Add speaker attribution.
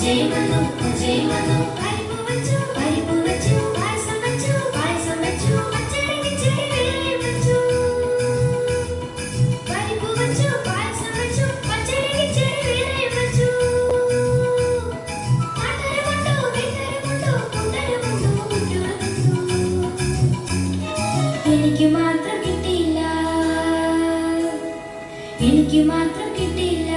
Speaker 1: ಜಯ ಮನು ಜಯ ಮನು എനിക്ക് മാത്രം കിട്ടിയില്ല. എനിക്ക് മാത്രം കിട്ടിയില്ല.